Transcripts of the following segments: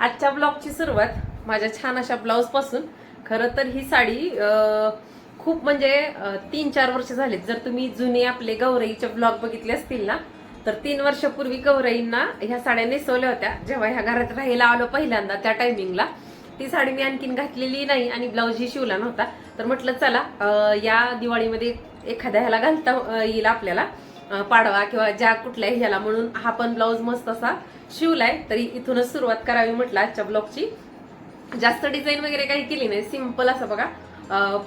आजच्या ब्लॉगची सुरुवात माझ्या छान अशा ब्लाऊजपासून. खरं तर ही साडी खूप म्हणजे तीन चार वर्ष झालीत. जर तुम्ही जुने आपले गौराईचे ब्लॉग बघितले असतील ना तर तीन वर्षापूर्वी गौराईंना ह्या साड्या नेसवल्या होत्या. जेव्हा ह्या घरात राहायला आलो पहिल्यांदा त्या टायमिंगला ती साडी मी आणखीन घातलेली नाही आणि ब्लाऊजही शिवला नव्हता. तर म्हटलं चला या दिवाळीमध्ये एखाद्या ह्याला घालता येईल आपल्याला. पाडवा किंवा ज्या कुठल्याही ह्याला म्हणून हा पण ब्लाऊज मस्त असा शिवलाय. तरी इथूनच सुरुवात करावी म्हटलं आजच्या ब्लॉगची जास्त डिझाईन वगैरे काही केली नाही. सिंपल असं बघा.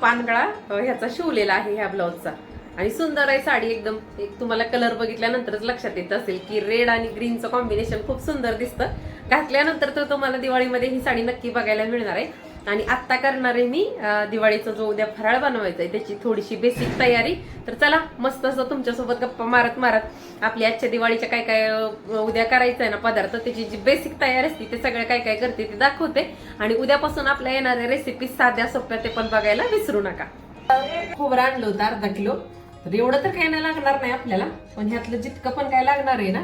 पानगळा ह्याचा शिवलेला आहे ह्या ब्लाऊजचा आणि सुंदर आहे साडी एकदम. एक तुम्हाला कलर बघितल्यानंतरच लक्षात येत असेल की रेड आणि ग्रीनचं कॉम्बिनेशन खूप सुंदर दिसतं. घातल्यानंतर तर तुम्हाला दिवाळीमध्ये ही साडी नक्की बघायला मिळणार आहे. आणि आत्ता करणार आहे मी दिवाळीचा जो उद्या फराळ बनवायचा आहे त्याची थोडीशी बेसिक तयारी. तर चला मस्त असं तुमच्यासोबत गप्पा मारत मारत आपली आजच्या दिवाळीच्या काय काय उद्या करायचं आहे ना पदार्थ त्याची जी बेसिक तयारी असते ते सगळं काय काय करते ते दाखवते. आणि उद्यापासून आपल्या येणाऱ्या रेसिपी साध्या सोप्या ते पण बघायला विसरू नका. खोबरं आणलं होतं अर्धा किलो. तर एवढं तर काही नाही लागणार नाही आपल्याला पण ह्यातलं जितकं पण काय लागणार आहे ना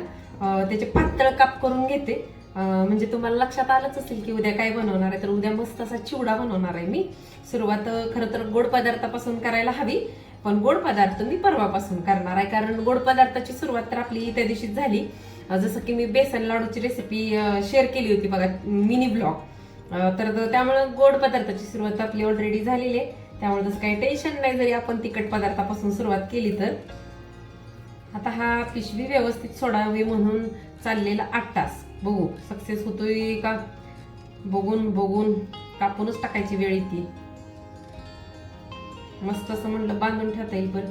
त्याचे पातळ काप करून घेते. म्हणजे तुम्हाला लक्षात आलंच असेल की उद्या काय बनवणार आहे तर उद्या मस्त असा चिवडा बनवणार आहे मी. सुरुवात अं, खरं तर गोड पदार्थापासून करायला हवी पण गोड पदार्थ मी परवापासून करणार आहे कारण गोड पदार्थाची सुरुवात तर आपली त्या दिवशीच झाली. जसं की मी बेसन लाडूची रेसिपी शेअर केली होती बघा मिनी ब्लॉग तर त्यामुळं गोड पदार्थाची सुरुवात आपली ऑलरेडी झालेली आहे. त्यामुळे तसं काही टेन्शन नाही जरी आपण तिखट पदार्थापासून सुरुवात केली तर. आता हा पिशवी व्यवस्थित सोडावी म्हणून चाललेला आठ तास. बघू सक्सेस होतोय का? बघून बघून कापूनच टाकायची वेळ येते. मस्त असं म्हणलं बांधून ठेवता येईल पण.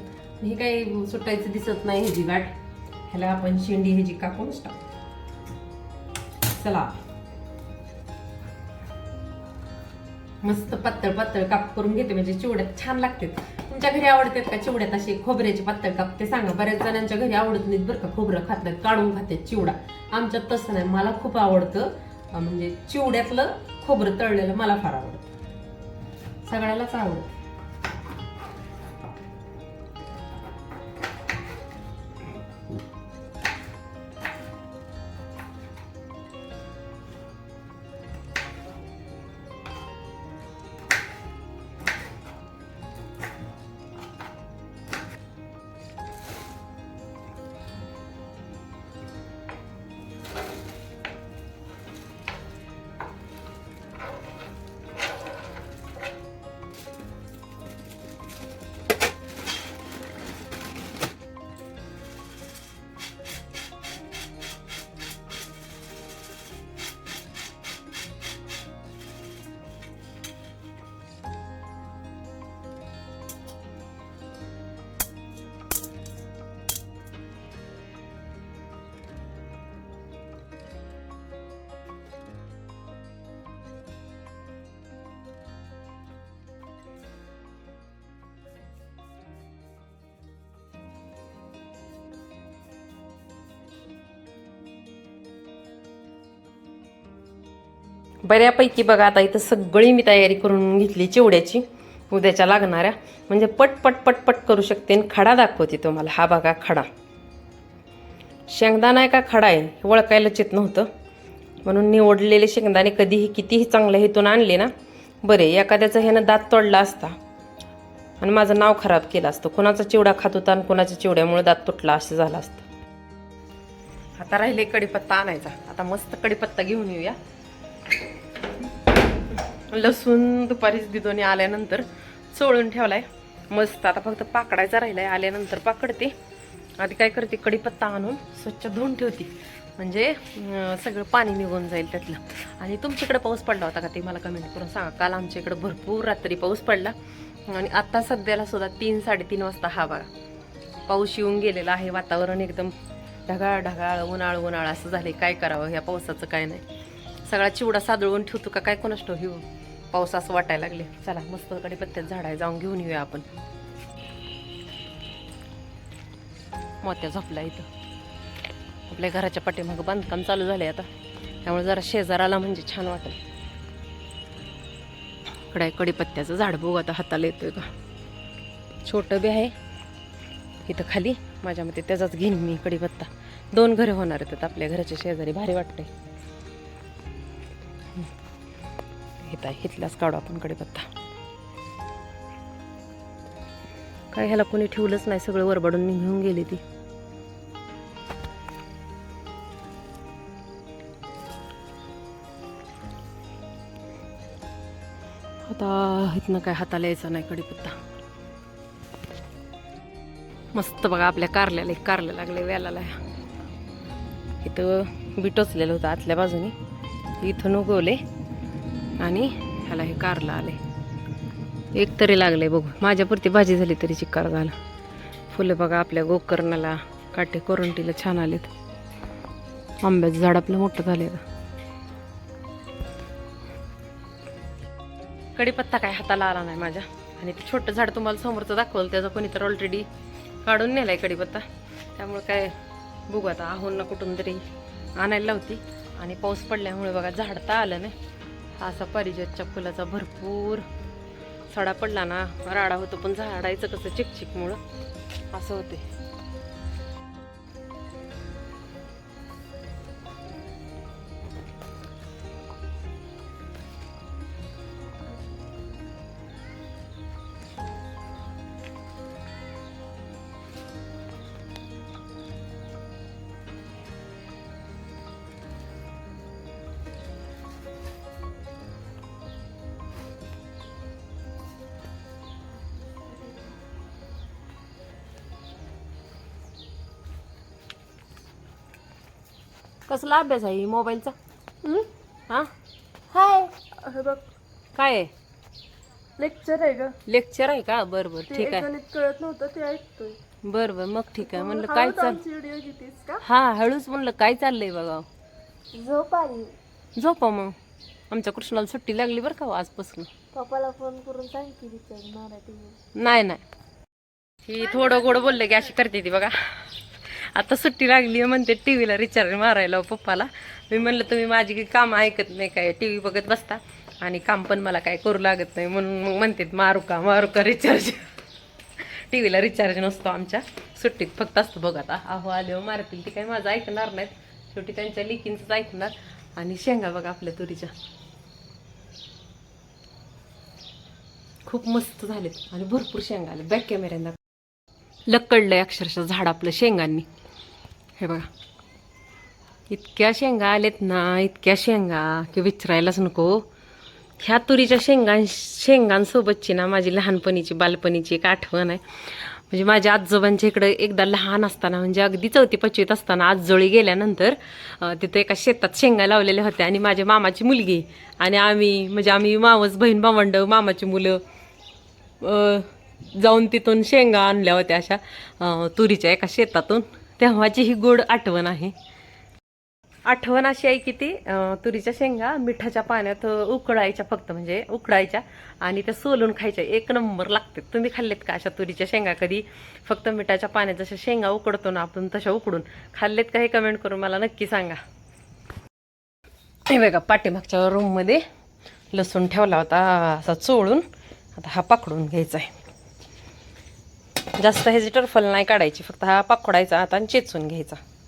हे काही सुटायचं दिसत नाही ह्याची गाठ. ह्याला आपण शेंडी ह्याची कापूनच टाकू. चला. मस्त पातळ पातळ काप करून घेते म्हणजे चिवड्यात छान लागते तुमच्या घरी आवडतात का चिवड्यात असे खोबऱ्याचे पातळ काप? ते सांगा. बऱ्याच जणांच्या घरी आवडत नाहीत बरं का खोबरं खात नाहीत काढून खातात चिवडा. आमच्यात तसं नाही. मला खूप आवडतं म्हणजे चिवड्यातलं खोबरं तळलेलं मला फार आवडतं. सगळ्यालाच आवडतं. बऱ्यापैकी बघा आता इथं सगळी मी तयारी करून घेतली चिवड्याची. उद्याच्या लागणाऱ्या. म्हणजे पटपट पटपट करू शकते आणि खडा दाखवते तुम्हाला. हा बघा खडा. शेंगदाणा आहे का खडा आहे. हे ओळखायला चित नव्हतं. म्हणून निवडलेले शेंगदाणे कधीही कितीही चांगल्या हेतून आणले ना बरे. एखाद्याचं ह्यानं दात तोडला असता आणि माझं नाव खराब केलं असतं. कोणाचा चिवडा खात होता आणि कोणाच्या चिवड्यामुळे दात तुटला असं झालं असतं. आता राहिले कडीपत्ता आणायचा. आता मस्त कडीपत्ता घेऊन येऊया. लसूण दुपारीच दिदोनी आल्यानंतर चोळून ठेवलाय. मस्त आता फक्त पाकडायचा राहिलाय. आल्यानंतर पाकडते. आधी काय करते कडीपत्ता आणून स्वच्छ धुवून ठेवते. म्हणजे सगळं पाणी निघून जाईल त्यातलं. आणि तुमच्याकडे पाऊस पडला होता का ते मला कमेंट करून सांगा. काल आमच्या इकडं भरपूर रात्री पाऊस पडला. आणि आत्ता सध्याला सुद्धा तीन साडेतीन वाजता हा बघा. पाऊस येऊन गेलेला आहे. वातावरण एकदम ढगाळ ढगाळ उन्हाळ उन्हाळ असं झाले काय करावं? ह्या पावसाचं काय नाही. सगळा चिवडा सादळवून ठेवतो का? काय कोणास ठेव हिव पाऊस असं वाटायला लागले. चला मस्त कडीपत्त्यात झाड आहे जाऊन घेऊन येऊया आपण. मोत्या झोपला इथं. आपल्या घराच्या पाठीमागं बांधकाम चालू झाले आता. त्यामुळे जरा शेजाराला म्हणजे छान वाटेल. इकडे कडीपत्त्याचं झाड बघू आता हाताला येतोय का. छोटं बी आहे. इथं खाली. माझ्या मते त्याचाच घेईन मी कडीपत्ता दोन घरं होणार आहेत आपल्या घराच्या शेजारी. भारी वाटतंय. इथं आहे इथलाच काढू आपण कडीपत्ता. काय ह्याला कोणी ठेवलंच नाही सगळं वरबडून घेऊन गेली ती. आता इथनं काय हाताला यायचा नाही कडीपत्ता. मस्त बघा आपल्या कारल्याला एक कारलं लागले वेलाला इथं बिटोचलेलं होतं आतल्या बाजूने. इथून उगवले आणि ह्याला हे कारलं आले. एक तरी लागले बघू. माझ्यापुरती भाजी झाली तरी चिक्कार झाला फुलं बघा आपल्या गोकर्णाला. काटे कोरंटीला छान आलेत. आंब्याचं झाड आपलं मोठं झाले कडीपत्ता काय हाताला आला नाही माझ्या. आणि ते छोटं झाड तुम्हाला समोरचं दाखवलं त्याचा कोणी तर ऑलरेडी काढून नेलाय कडीपत्ता त्यामुळे काय बघू आता आहून ना कुठून तरी आणायला लावती. आणि पाऊस पडल्यामुळे बघा झाडता आलं नाही. असा पारिजातच्या फुलाचा भरपूर सडा पडला ना राडा होतो पण झाडायचं कसं चिकचिकमुळं. असं होते कसला अभ्यास आहे मोबाईलचा? हा? हाय. हे बघ. काय आहे? लेक्चर आहे ग. लेक्चर आहे का? बरं बरं. ते ठीक आहे. गणित कळत नव्हतं ते ऐकतोय. बरं बरं. मग ठीक आहे. म्हणलं काय चाल व्हिडिओ घेतीस का? हा हळूच म्हणलं काय चाललंय बघा. झोप आली. झोपा मग. आमच्या कृष्णाला सुट्टी लागली बरं का हो आजपासून. पप्पाला फोन करून सांग की मराठी. नाही नाही. ही थोडं गोड बोललं की अशी करते ती बघा. आता सुट्टी लागली आहे म्हणते टी व्हीला रिचार्ज मारायला हो पप्पाला. मी म्हणलं तुम्ही माझी काही कामं ऐकत नाही काय? टी व्ही बघत बसता? आणि काम पण मला काय करू लागत नाही. म्हणून मग म्हणतात मारू का? मारू का रिचार्ज टी व्हीला रिचार्ज नसतो आमच्या. सुट्टीत फक्त असतो बघ आता. अहो आले हो मारतील ते काही माझं ऐकणार नाहीत. शेवटी त्यांच्या लिकींचंच ऐकणार. आणि शेंगा बघा आपल्या तुरीच्या. खूप मस्त झालेत. आणि भरपूर शेंगा आले बॅक कॅमेऱ्यांना लकडलंय अक्षरशः झाड आपलं शेंगांनी. हे बघा. इतक्या शेंगा आलेत ना इतक्या शेंगा. की विचारायलाच नको. ह्या तुरीच्या शेंगां शेंगांसोबतची ना माझी लहानपणीची बालपणीची एक आठवण आहे. म्हणजे माझ्या आजोबांच्या इकडे एकदा लहान असताना म्हणजे अगदी चौथी पाचवीत असताना आजोळी गेल्यानंतर तिथं एका शेतात शेंगा लावलेल्या होत्या आणि माझ्या मामाची मुलगी आणि आम्ही म्हणजे आम्ही मावस बहीण भावंड मामाची मुलं जाऊन तिथून शेंगा आणल्या होत्या अशा तुरीच्या एका शेतातून. तेव्हाची ही गोड आठवण आहे. आठवण अशी आहे की ती तुरीच्या शेंगा मिठाच्या पाण्यात उकडायच्या उकळायच्या फक्त म्हणजे उकळायच्या आणि त्या सोलून खायच्या. एक नंबर लागते. तुम्ही खाल्लेत का अशा तुरीच्या शेंगा कधी? फक्त मिठाच्या पाण्यात जशा शेंगा उकडतो ना आपण तशा उकडून. खाल्लेत का हे कमेंट करून मला नक्की सांगा. हे बघा पाठीमागच्या रूममध्ये लसूण ठेवला होता असा चोळून. आता हा पाकडून घ्यायचा आहे. जास्त ह्याची टरफल नाही काढायची. फक्त हा पाखोडायचा आता आणि चेचून घ्यायचा.